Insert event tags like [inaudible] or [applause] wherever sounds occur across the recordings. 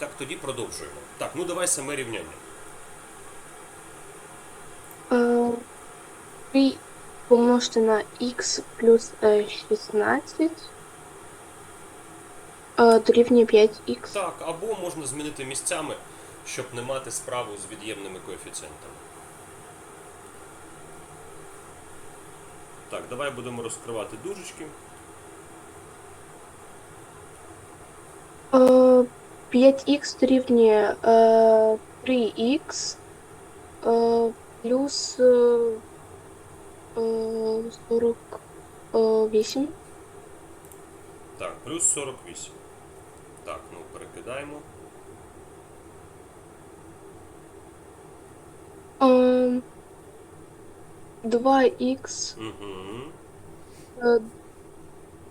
так, тоді продовжуємо. Так, ну давай саме рівняння. Е, 3 помножити на х плюс е, 16 е, дорівнює 5х. Так, або можна змінити місцями, щоб не мати справу з від'ємними коефіцієнтами. Так, давай будемо розкривати дужечки. Е, 5х дорівнює е, 3х е, плюс е, е, 48. Так, плюс 48. Так, ну перекидаємо. Е, 2х Угу. е,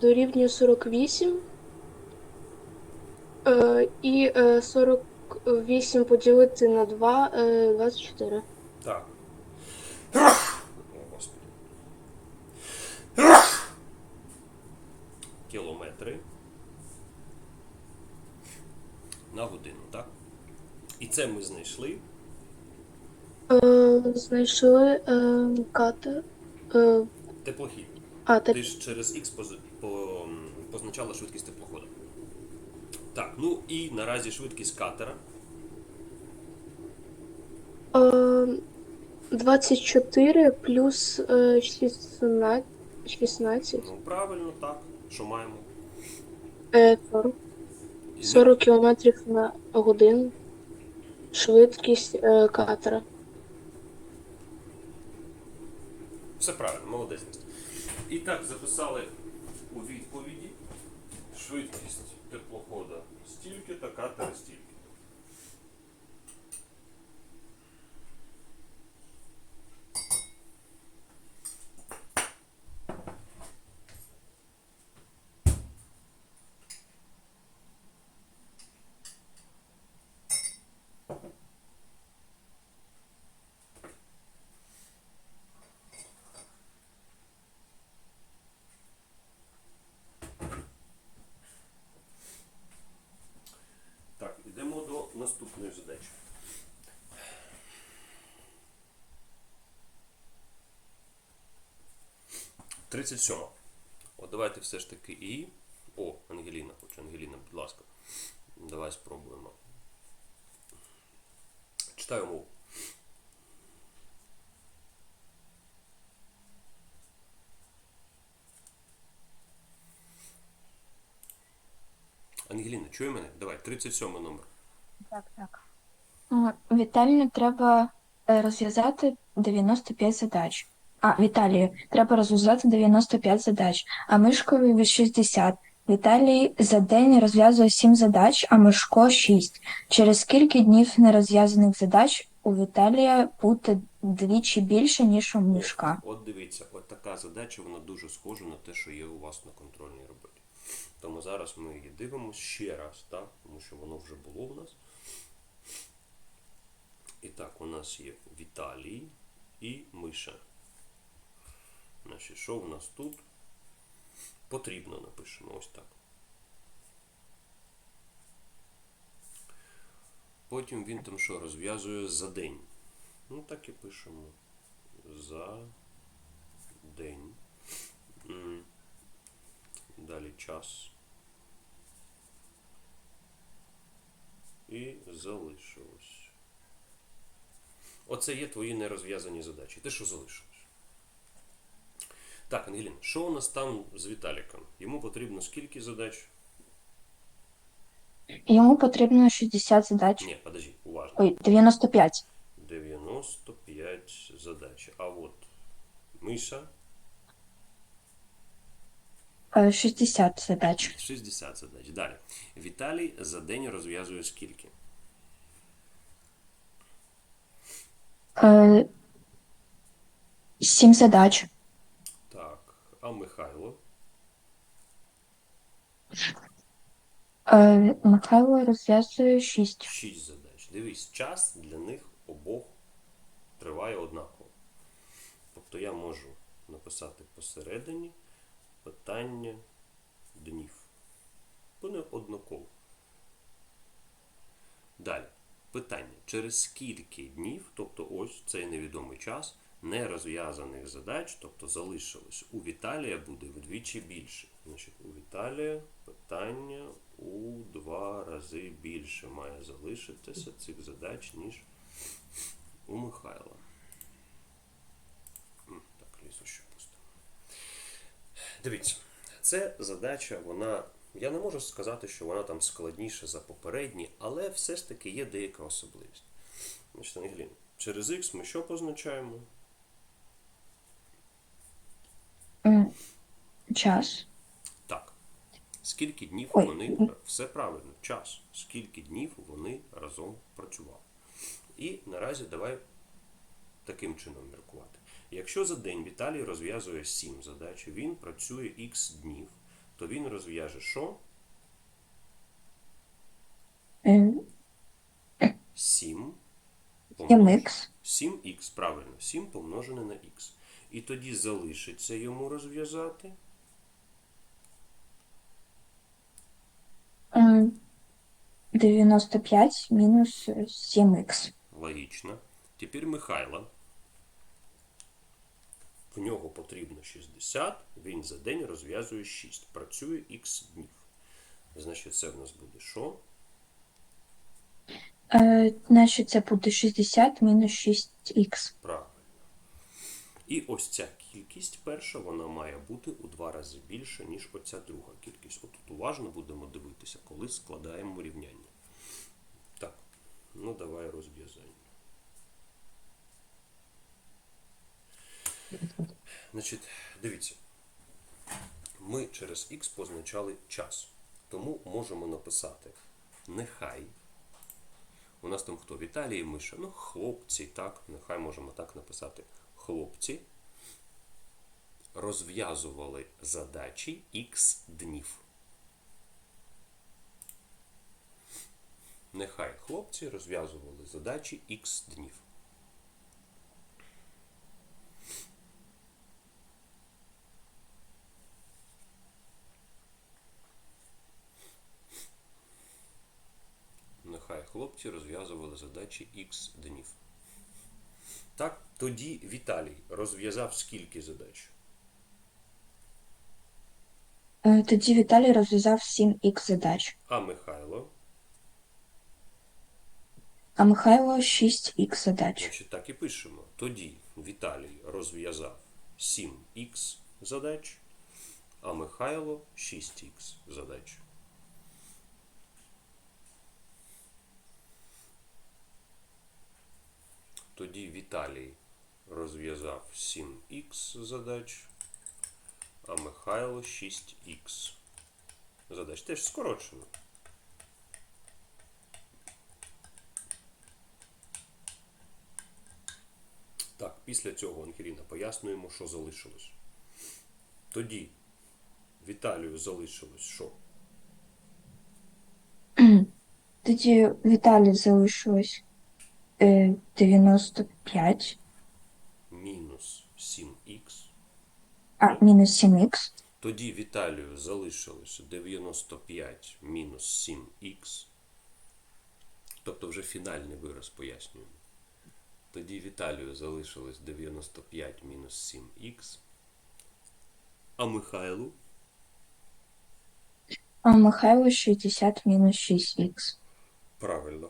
дорівнює 48. Е, і е, 48 поділити на 2 е, 24. Так. О, Господи. Кілометри на годину, так? І це ми знайшли. Е, знайшли е, катер. Е, Теплохід. а. Ти ж через X позначала швидкість теплохода. Так, ну і наразі швидкість катера. Е, 24 плюс е, 16. 16 Ну, правильно, так. Що маємо? е, 40. 40 кілометрів на годину. Швидкість е, катера. Все правильно, молодець. І так, записали у відповіді швидкість теплохода стільки та катера стільки. 37. От давайте все ж таки і. О, Ангеліна хоч Ангеліна, будь ласка. Давай спробуємо. Читаю мову. Ангеліна, чує мене? Давай, 37 номер. Так, так. Вітальню треба е, розв'язати 95 задач. А, Віталію, треба розв'язати 95 задач, а Мишкові від 60. Віталій за день розв'язує 7 задач, а Мишко 6. Через скільки днів нерозв'язаних задач у Віталія буде двічі більше, ніж у Мишка? От дивіться, от така задача, вона дуже схожа на те, що є у вас на контрольній роботі. Тому зараз ми її дивимося ще раз, так? тому що воно вже було у нас. І так, у нас є Віталій і Миша. Значить, що в нас тут? Потрібно напишемо ось так. Потім він там що розв'язує за день. Ну так і пишемо. За день. Далі час. І залишилось. Оце є твої нерозв'язані задачі. Те, що залишилось. Так, Ангелін, що у нас там з Віталіком? Йому потрібно скільки задач? Йому потрібно 60 задач. Ні, подожди, уважно. Ой, 95. 95 задач. А от Миша Е, 60 задач. 60 задач. Далі. Віталій за день розв'язує скільки? Е, 7 задач. А Михайло? Е, Михайло розв'язує 6. 6 задач. Дивись, час для них обох триває однаково. Тобто я можу написати посередині питання днів. Вони однаково. Далі. Питання: через скільки днів, тобто ось цей невідомий час, нерозв'язаних задач, тобто залишилось, у Віталія буде вдвічі більше. Значить, у Віталія питання у два рази більше має залишитися цих задач, ніж у Михайла. Так, лісу ще пустимо. Дивіться, це задача, вона. Я не можу сказати, що вона там складніша за попередні, але все ж таки є деяка особливість. Значить, Ангеліна, через X ми що позначаємо? Час. Так. Скільки днів Ой. вони. Все правильно, час. Скільки днів вони разом працювали. І наразі давай таким чином міркувати. Якщо за день Віталій розв'язує 7 задач, він працює Х днів, то він розв'яже що? Е, 7 MX. 7х, правильно, 7 помножене на х. І тоді залишиться йому розв'язати 95 мінус 7х. логічно. Тепер Михайла. В нього потрібно 60, він за день розв'язує 6. Працює х днів. Значить, це в нас буде що? Е, Значить, це буде 60 мінус 6х. Правильно. І ось ця кількість перша, вона має бути у два рази більше, ніж оця друга кількість. Отут уважно будемо дивитися, коли складаємо рівняння. Так, ну давай розв'язання. Значить, дивіться. Ми через х позначали час. Тому можемо написати нехай. У нас там хто? Віталій і Миша. Ну, хлопці, так, нехай можемо так написати. Хлопці розв'язували задачі х днів. Нехай хлопці розв'язували задачі х днів. Нехай хлопці розв'язували задачі х днів. Так, тоді Віталій розв'язав скільки задач? Е, Тоді Віталій розв'язав 7х задач, А Михайло, а Михайло 6х задач. значить, так і пишемо. Тоді Віталій розв'язав 7х задач, а Михайло 6х задач. Тоді Віталій розв'язав 7х задач, а Михайло 6х задач. Теж скорочено. Так, після цього, Ангеліна, пояснюємо, що залишилось. Тоді Віталію залишилось що? Тоді Віталій залишилось е, 95, Мінус 7х. А мінус 7х. Тоді Віталію залишилось 95 мінус 7х. Тобто вже фінальний вираз пояснюємо. Тоді Віталію залишилось 95 мінус 7х. А Михайлу А Михайло 60 мінус 6х. Правильно.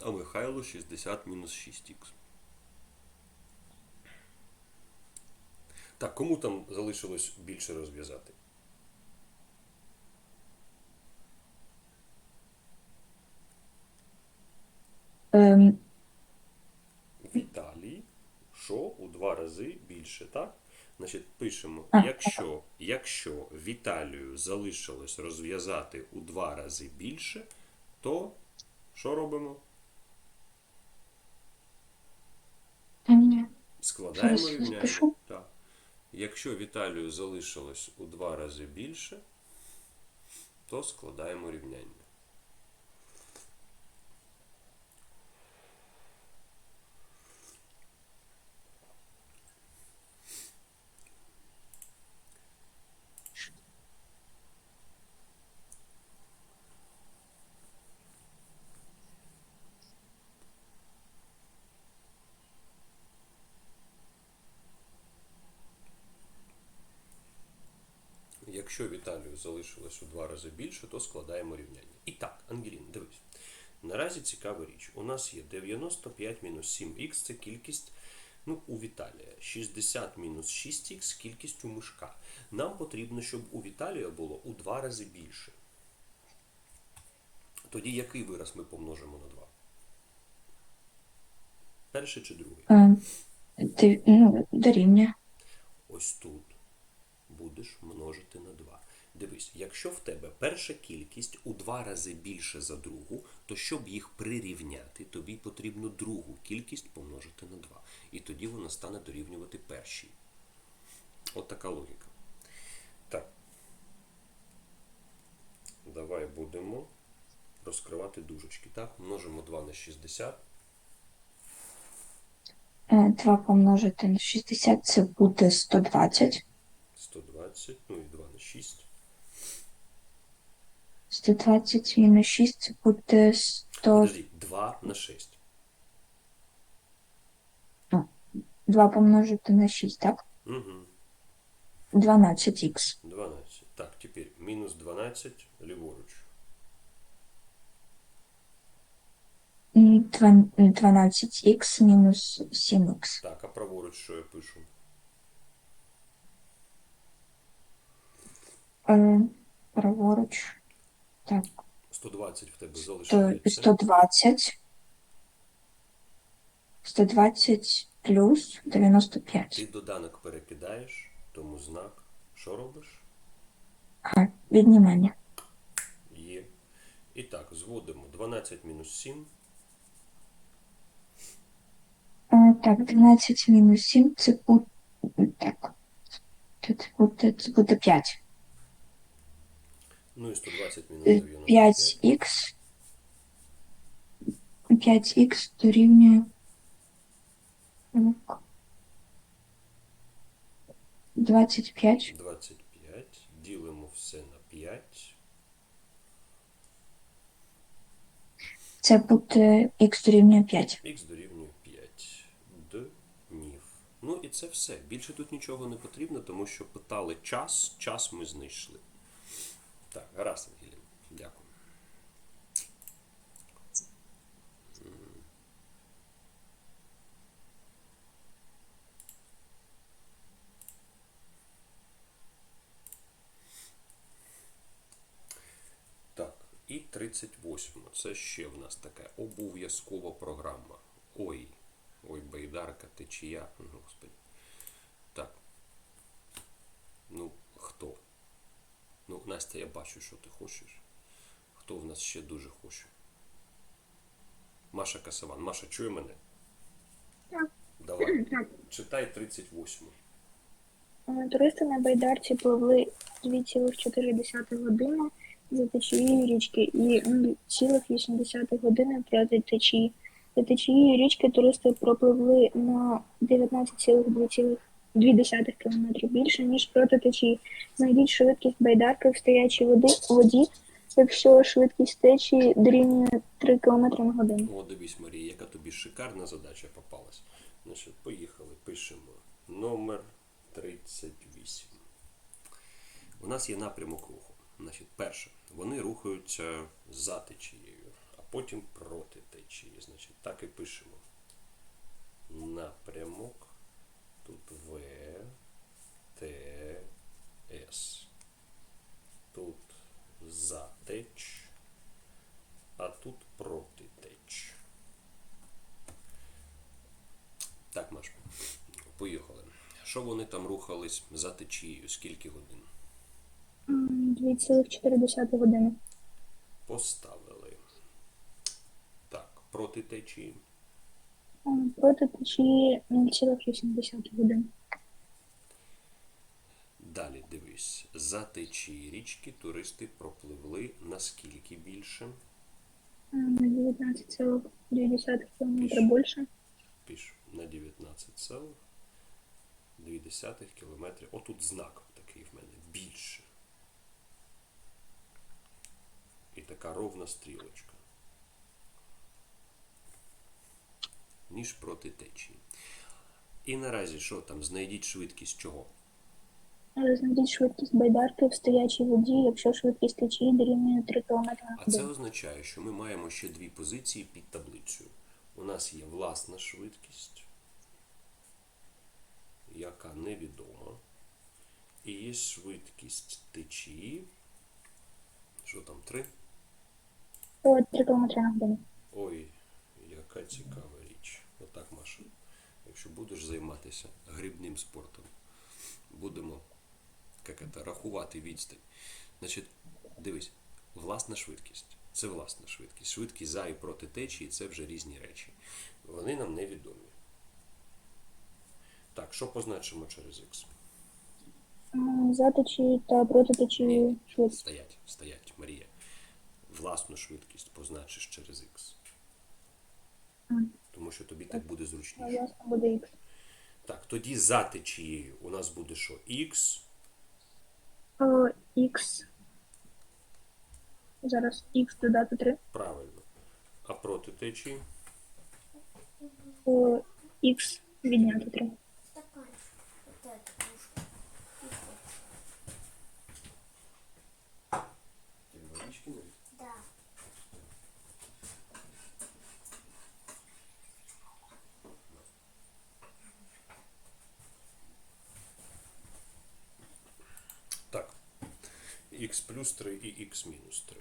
А Михайло 60 мінус 6х. Так, кому там залишилось більше розв'язати? Ем, Віталій, що у два рази більше, так? Значить, пишемо, якщо, якщо Віталію залишилось розв'язати у два рази більше, то що робимо? Складаємо рівняння. Так. Якщо Віталію залишилось у два рази більше, то складаємо рівняння. Якщо в Італію залишилось у два рази більше, то складаємо рівняння. І так, Ангелін, дивись. Наразі цікава річ. У нас є 95 мінус 7х це кількість ну, у Віталія. 60 мінус 6х кількість у мишка. Нам потрібно, щоб у Віталія було у два рази більше. Тоді який вираз ми помножимо на 2? Перший чи другий? Е, ти, ну, дорівнює. Ось тут будеш множити на 2. Дивись, якщо в тебе перша кількість у два рази більше за другу, то щоб їх прирівняти, тобі потрібно другу кількість помножити на 2. І тоді вона стане дорівнювати першій. От така логіка. Так. Давай будемо розкривати дужечки. Так, множимо 2 на 60. Е, 2 помножити на 60 це буде 120. 120, ну і 2 на 6. 120 мінус 6 це буде 100, Подожди, 2 на 6. 2 помножити на 6, так? Угу. 12х. 12. Так, теперь минус 12 ліворуч. М, два- 12х мінус 7х. Так, а праворуч що я пишу? Е, праворуч. Так, 120 в тебе то залишається. 120. 120 плюс 95. Ти доданок перекидаєш, тому знак. Що робиш? А, віднімання. Є. І так, зводимо 12 мінус 7. Е, Так, 12 мінус 7 це буде. Так. Це буде, це буде 5. Ну і 120 мінус Е, 95. 5х. 5х дорівнює. Так. 25. 25. Ділимо все на 5. Це буде х дорівнює 5. Х дорівнює 5 днів. Ну і це все. Більше тут нічого не потрібно, тому що питали час, час ми знайшли. Так, гаразд, Ангелін. Дякую. Так, і 38. Це ще в нас така обов'язкова програма. Ой, ой, байдарка, течія. Ну, Господи. Так. Ну, хто? Ну, Настя, я бачу, що ти хочеш. Хто в нас ще дуже хоче? Маша Касаван. Маша, чує мене? Так. Давай. Так. Читай 38. Е, Туристи на байдарці пливли 2,4 години за течією річки і 0,8 години проти течії. За течією річки туристи пропливли на 19,2 км більше, ніж проти течії. Знайдіть швидкість байдарки в стоячій води, воді, якщо швидкість течії дорівнює 3 км на годину. О, дивись, Марія, яка тобі шикарна задача попалась. Значить, поїхали, пишемо номер 38. У нас є напрямок руху. Значить, перше, вони рухаються за течією, а потім проти течії. Значить, так і пишемо. Напрямок. Тут В, Т, С. Тут затеч, а тут протитеч. Так, Маш, поїхали. Що вони там рухались за течією? Скільки годин? М, 2,4 години. Поставили. Так, проти течії. Проти течії 0,8 години. Далі дивись. За течії річки туристи пропливли наскільки більше? На 19,2 км Більше. Піш на 19,2 кілометри. Отут знак такий в мене більше. І така ровна стрілочка. Ніж проти течії. І наразі що там? Знайдіть швидкість чого? Е, Знайдіть швидкість байдарки в стоячій воді, якщо швидкість течії дорівнює 3 км на А це означає, що ми маємо ще дві позиції під таблицею. У нас є власна швидкість, яка невідома. І є швидкість течії. Що там, три? 3 км на годину. Ой, яка цікава Отак, Маша. Якщо будеш займатися грибним спортом, будемо як це, рахувати відстань. Значить, дивись, власна швидкість. Це власна швидкість. Швидкість за і проти течії це вже різні речі. Вони нам невідомі. Так, що позначимо через? М, За течії та проти течії швидкість. стоять, стоять, Марія. Власну швидкість позначиш через Х. Тому що тобі так буде зручніше. буде X. Так, тоді за течією у нас буде що? О, х. Зараз X додати 3. Правильно. А проти течії? О, х відняти 3. Стакан. Вот эта кружка. Да. Так. Х плюс 3 і х мінус 3.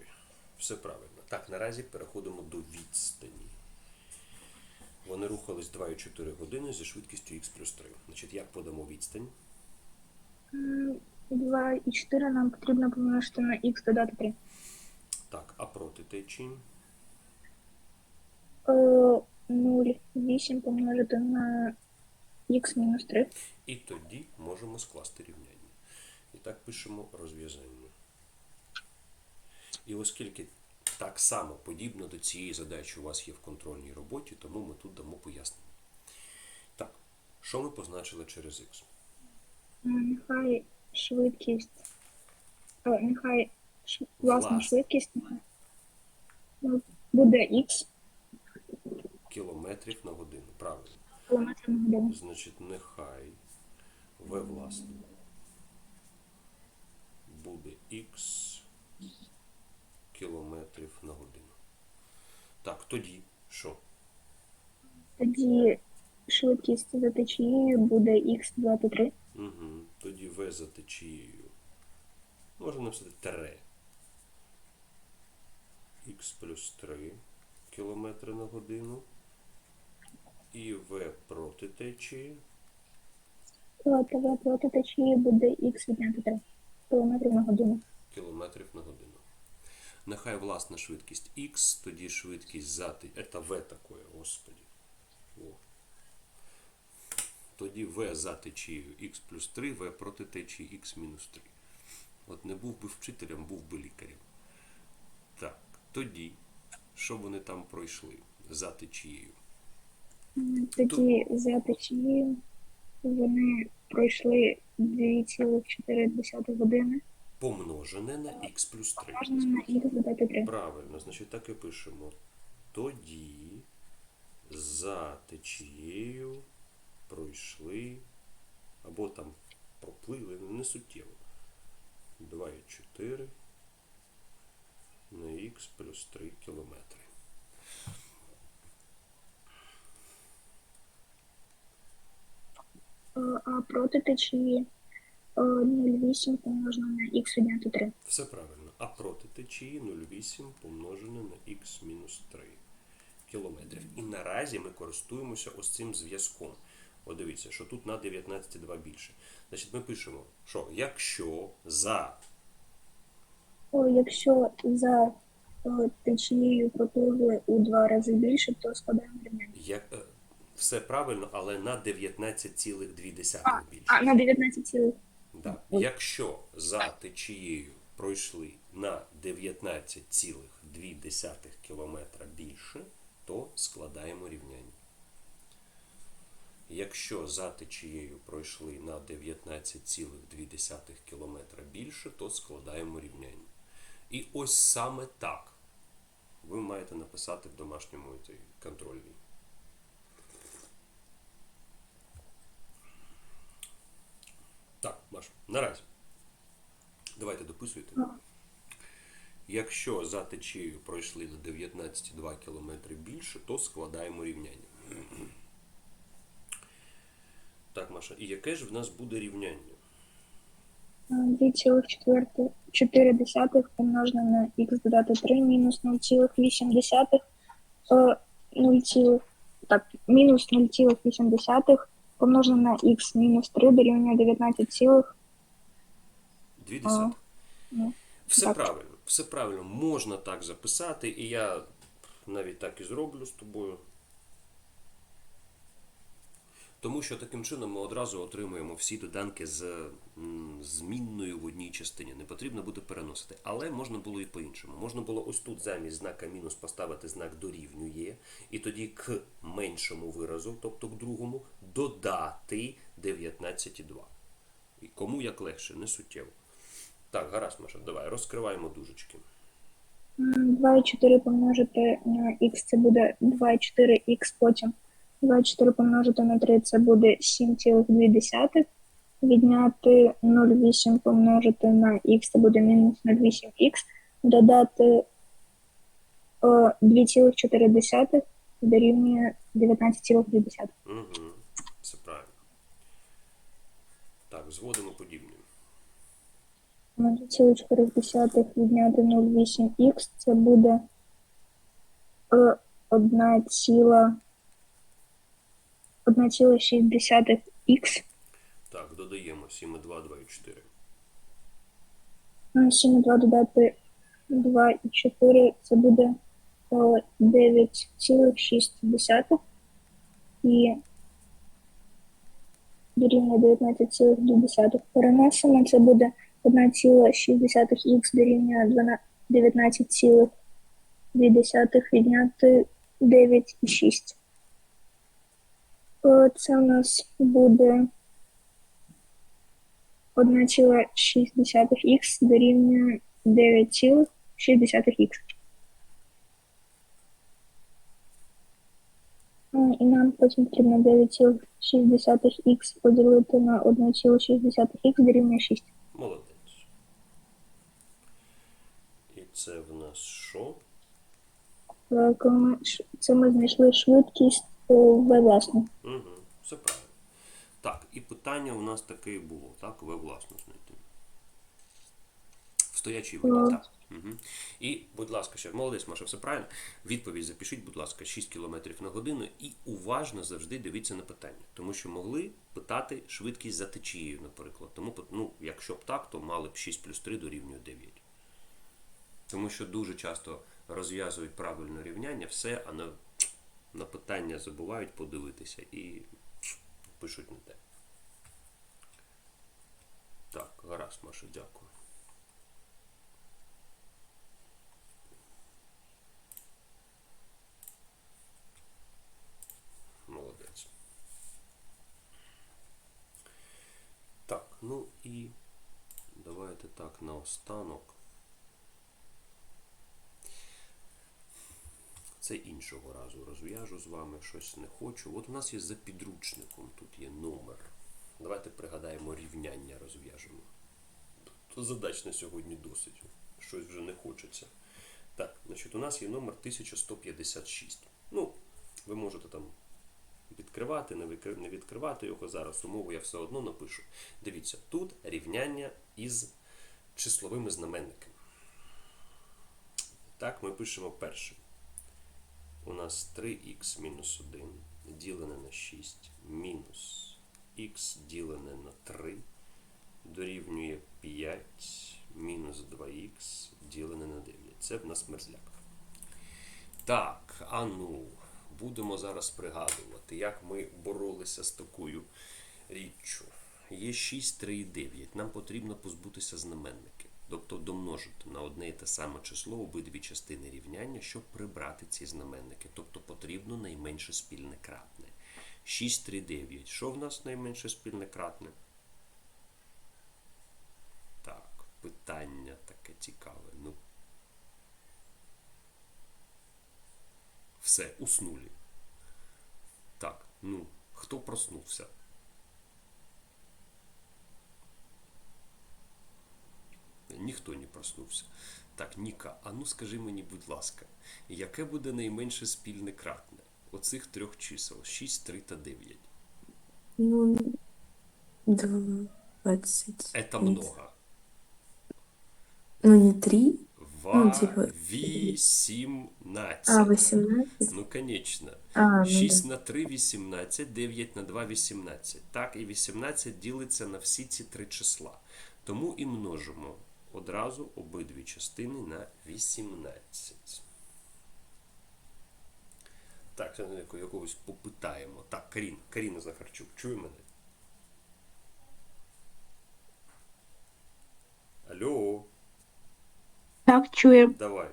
Все правильно. Так, наразі переходимо до відстані. Вони рухались 2,4 години зі швидкістю х плюс 3. Значить, як подамо відстань? 2 і 4 нам потрібно помножити на х додати 3. Так, а проти течії? Е, 0,8 помножити на х мінус 3. І тоді можемо скласти рівняння. І так пишемо розв'язання. І оскільки так само подібно до цієї задачі у вас є в контрольній роботі, тому ми тут дамо пояснення. Так, що ми позначили через х? Нехай швидкість. О, нехай ш- власна Власна. швидкість ну, буде х Кілометрів на годину. Правильно. кілометрів на годину. Значить, нехай v власне буде х на годину. Так, тоді що? Тоді швидкість за течією буде х додати 3. Угу. Тоді v за течією. Можна написати тире. х плюс 3 кілометри на годину. І v проти течії. То ТВ проти течії буде х відняти 3 кілометрів на годину. кілометрів на годину. Нехай власна швидкість х, тоді швидкість за те- Это v такое, господи. О. Тоді v за течією х плюс 3, v проти течії х мінус 3. От не був би вчителем, був би лікарем. Так, тоді, що вони там пройшли за течією? Тоді за течією вони пройшли 2,4 години. Помножене на х плюс 3. Можна на х 3. Правильно, значить так і пишемо. Тоді за течією пройшли, або там проплили, ну, не суттєво. 2,4 на х плюс 3 кілометри. А проти течії 0,8 помножено на х відняти 3. Все правильно. А проти течії 0,8 помножене на х мінус 3 кілометрів. І наразі ми користуємося ось цим зв'язком. От дивіться, що тут на 19,2 більше. Значить, ми пишемо, що якщо за О, Якщо за е, течією пропливли у два рази більше, то складаємо рівняння. як, е, все правильно, але на 19,2 А, більше. А, на 19 Да. Якщо за течією пройшли на 19,2 кілометра більше, то складаємо рівняння. Якщо за течією пройшли на 19,2 кілометра більше, то складаємо рівняння. І ось саме так ви маєте написати в домашньому контрольній. Так, Маш, наразі. Давайте дописуйте. Якщо за течією пройшли на 19,2 км більше, то складаємо рівняння. Так, Маша, і яке ж в нас буде рівняння? 2,4 помножене на х додати 3 мінус 0,8 е, 0, так, мінус 0,8 помножене на х мінус 3 дорівнює 19, цілих, Дві А, десятих. ну, Все так. правильно, все правильно, можна так записати, і я навіть так і зроблю з тобою. Тому що таким чином ми одразу отримуємо всі доданки з змінною в одній частині. Не потрібно буде переносити. Але можна було і по-іншому. Можна було ось тут замість знака мінус поставити знак дорівнює, і тоді к меншому виразу, тобто к другому, додати 19,2. І кому як легше, не суттєво. Так, гаразд, Маша, давай, розкриваємо дужечки. 2,4 помножити на х це буде 2,4х, потім 2,4 помножити на 3 це буде 7,2. Відняти 0,8 помножити на х це буде мінус 0,8х. Додати е, 2,4 дорівнює 19,2. Угу, все правильно. Так, зводимо подібні. 2,4 відняти 0,8х це буде е, 1 ціла 1,6х. Так, додаємо 7, 2, 2 і 4. 7,2 додати 2 і 4 це буде е, 9,6 і дорівнює 19,2. Переносимо, це буде 1,6х дорівнює 19,2 відняти 9,6. Е, Це у нас буде 1,6х дорівнює 9,6х. Е, І нам потім потрібно 9,6х поділити на 1,6х дорівнює 6. Молодець. І це в нас що? Е, це ми знайшли швидкість власну. Угу, все правильно. Так, і питання у нас таке і було, так? Ви власно знайти. В стоячій воді, Так. так. Угу. І, будь ласка, ще молодець, Маша, все правильно. Відповідь запишіть, будь ласка, 6 км на годину і уважно завжди дивіться на питання. Тому що могли питати швидкість за течією, наприклад. Тому, ну, якщо б так, то мали б 6 плюс 3 дорівнює 9. Тому що дуже часто розв'язують правильне рівняння, все, а на, на питання забувають подивитися і пишуть не те. Так, гаразд, Маша, дякую. Молодець. Так, ну і давайте так наостанок. Це іншого разу розв'яжу з вами, щось не хочу. От у нас є за підручником, тут є номер. Давайте пригадаємо рівняння розв'яжемо. То задач на сьогодні досить. Щось вже не хочеться. Так, значить, у нас є номер 1156. Ну, ви можете там відкривати, не відкривати його зараз. Умову я все одно напишу. Дивіться, тут рівняння із числовими знаменниками. Так, ми пишемо перше. У нас 3х мінус 1 ділене на 6 мінус х ділене на 3 дорівнює 5 мінус 2х ділене на 9. Це в нас мерзляк. Так, а ну, будемо зараз пригадувати, як ми боролися з такою річчю. Є 6, 3 і 9. Нам потрібно позбутися знаменників. Тобто домножити на одне і те саме число обидві частини рівняння, щоб прибрати ці знаменники. Тобто потрібно найменше спільне кратне. 6, 3, 9. Що в нас найменше спільне кратне? Так, питання таке цікаве. Ну. Все, уснули. Так, ну, хто проснувся? Ніхто не проснувся. Так, Ніка, а ну скажи мені, будь ласка, яке буде найменше спільне кратне оцих трьох чисел 6, 3 та 9? Ну, двадцать. Это много. Ну, не три, Ва, Ну, типа, вісімнадцять. а восемнадцать. Ну, конечно. А, ну 6 да. на 3 – 18, 9 на 2 – 18. Так, і 18 ділиться на всі ці три числа. Тому і множимо одразу обидві частини на 18. Так, це яко- якогось попитаємо. Так, Карін, Каріна Захарчук, чує мене? Алло. Так, чуємо. Давай.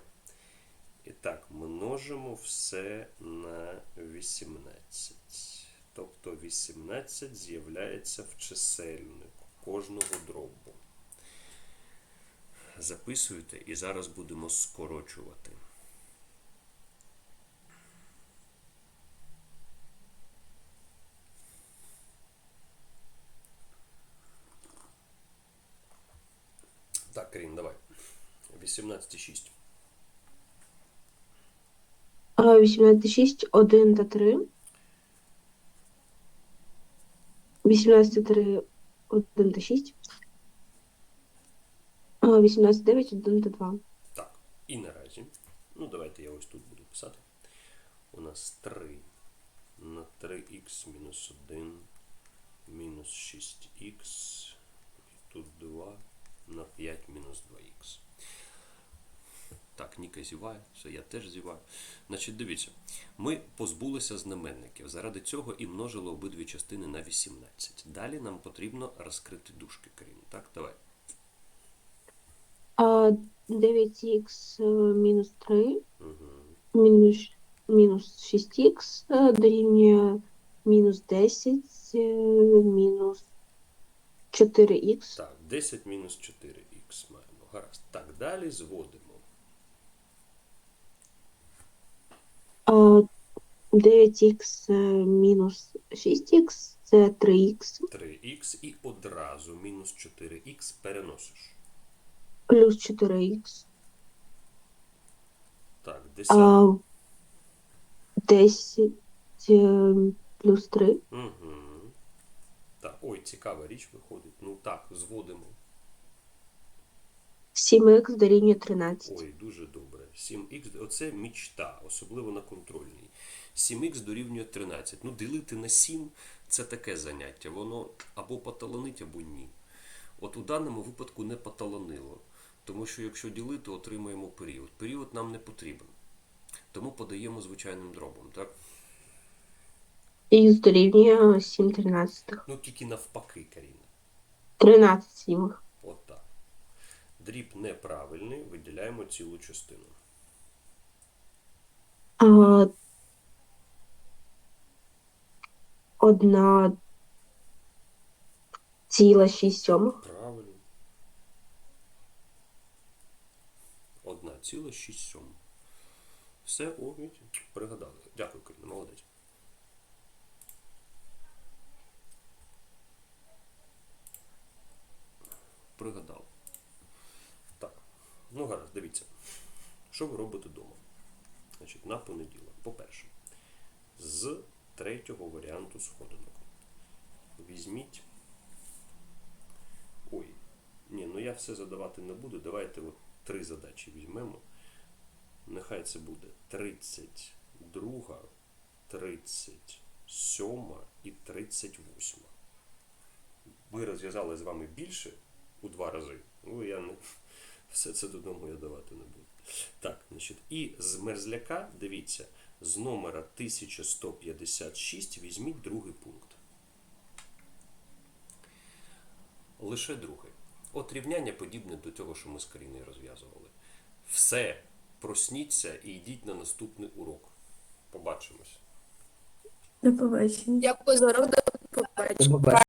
І так, множимо все на 18. Тобто 18 з'являється в чисельнику кожного дробу. Записуйте і зараз будемо скорочувати. Так, Карін, давай. 18,6. А, 18, 1 та 3. 18, 3, 1 та 6. А, 18, 9, 1 та 2. Так, і наразі. Ну, давайте я ось тут буду писати. У нас 3 на 3х мінус 1 мінус 6х. І тут 2 на 5 мінус 2х. Так, Ніка зіває, все, я теж зіваю. Значить, дивіться, ми позбулися знаменників. Заради цього і множили обидві частини на 18. Далі нам потрібно розкрити дужки, Карін. Так, давай. А, 9х е, мінус 3 Угу. мінус, мінус 6х е, дорівнює мінус 10 е, мінус 4х. Так, 10 мінус 4х маємо. Гаразд. Так, далі зводимо. 9х е, мінус 6х це 3х 3х і одразу мінус 4х переносиш. Плюс 4х. Так, 10. А, 10 е, плюс 3. Угу. Так, ой, цікава річ виходить. Ну так, зводимо. 7х дорівнює 13. Ой, дуже добре. 7х, оце мічта, особливо на контрольній. 7х дорівнює 13. Ну, ділити на 7 це таке заняття. Воно або поталанить, або ні. От у даному випадку не поталанило. Тому що якщо ділити, отримаємо період. Період нам не потрібен. Тому подаємо звичайним дробом, так? Х дорівнює 7 тринадцятих. Ну тільки навпаки, Каріна. 13 сімих. От так. Дріб неправильний, виділяємо цілу частину. А, одна ціла 6 сьомих. Правильно. 1,6. Все, о, пригадали. Дякую, Каріна, молодець. Пригадав. Так. Ну, гаразд, дивіться. Що ви робите вдома? Значить, на понеділок. По-перше, з третього варіанту сходинок. Візьміть. Ой, ні, ну я все задавати не буду. Давайте от три задачі візьмемо. Нехай це буде 32, 37 і 38. Ми розв'язали з вами більше у два рази. Ну, я не [laughs] все це додому я давати не буду. Так, значить, і з мерзляка, дивіться, з номера 1156 візьміть другий пункт. Лише другий. От рівняння подібне до того, що ми з Каріною розв'язували. Все, просніться і йдіть на наступний урок. Побачимось. До побачення. Дякую за урок, до побачення.